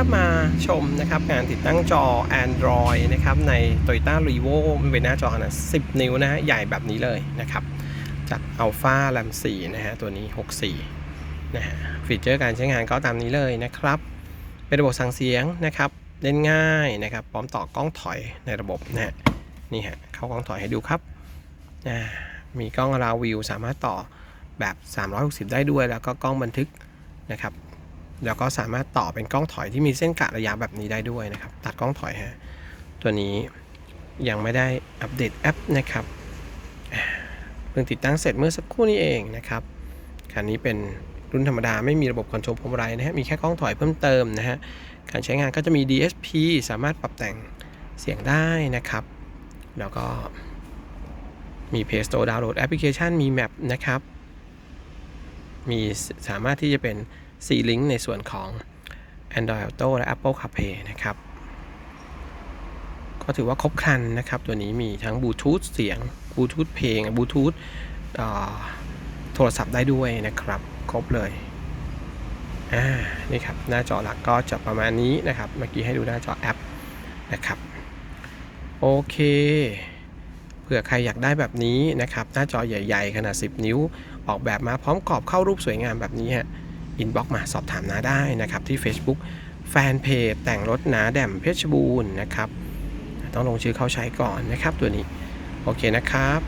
ครับมาชมนะครับงานติดตั้งจอ Android นะครับใน Toyota r e v o มันเป็นหน้าจอขนาด 10 นิ้วนะฮะใหญ่แบบนี้เลยนะครับจาก Alpha RAM 4นะฮะตัวนี้ 64นะฮะฟีเจอร์การใช้งานก็ตามนี้เลยนะครับ เป็นระบบสั่งเสียงนะครับเล่นง่ายนะครับ พร้อมต่อกล้องถอยในระบบนะฮะนี่ฮะเข้ากล้องถอยให้ดูครับอ่ามีกล้องราวิวสามารถต่อแบบ 360 ได้ด้วย แล้วก็กล้องบันทึกนะครับ แล้วก็สามารถต่อเป็นกล้องถอยที่มีเส้นกะระยะแบบนี้ได้ด้วยนะครับ ตัดกล้องถอยฮะ ตัวนี้ยังไม่ได้อัปเดตแอปนะครับ เพิ่งติดตั้งเสร็จเมื่อสักครู่นี้เองนะครับ คันนี้เป็นรุ่นธรรมดาไม่มีระบบคอนโทรลพวงมาลัยนะฮะ มีแค่กล้องถอยเพิ่มเติมนะฮะ การใช้งานก็จะมี DSP สามารถปรับแต่งเสียงได้นะครับ แล้วก็มี Play Store ดาวน์โหลดแอปพลิเคชันมี Map นะครับ มีสามารถที่จะเป็น C-Link ในส่วนของ Android Auto และ Apple CarPlay นะครับ ก็ถือว่าครบครันนะครับ ตัวนี้มีทั้งบลูทูธเสียงบลูทูธเพลงบลูทูธโทรศัพท์ได้ด้วยนะครับ ครบเลยอ่านี่ครับ หน้าจอหลักก็จะประมาณนี้นะครับ เมื่อกี้ให้ดูหน้าจอแอปนะครับ โอเคเผื่อใครอยากได้แบบนี้นะครับ หน้าจอใหญ่ ๆ ขนาด 10 นิ้ว ออกแบบมาพร้อมกรอบเข้ารูปสวยงามแบบนี้ฮะ อินบ็อกมาสอบถามนาได้นะครับที่ Facebook แฟนเพจแต่งรถนาแดมเพชรบูรณ์นะครับ ต้องลงชื่อเข้าใช้ก่อนนะครับตัวนี้ โอเคนะครับ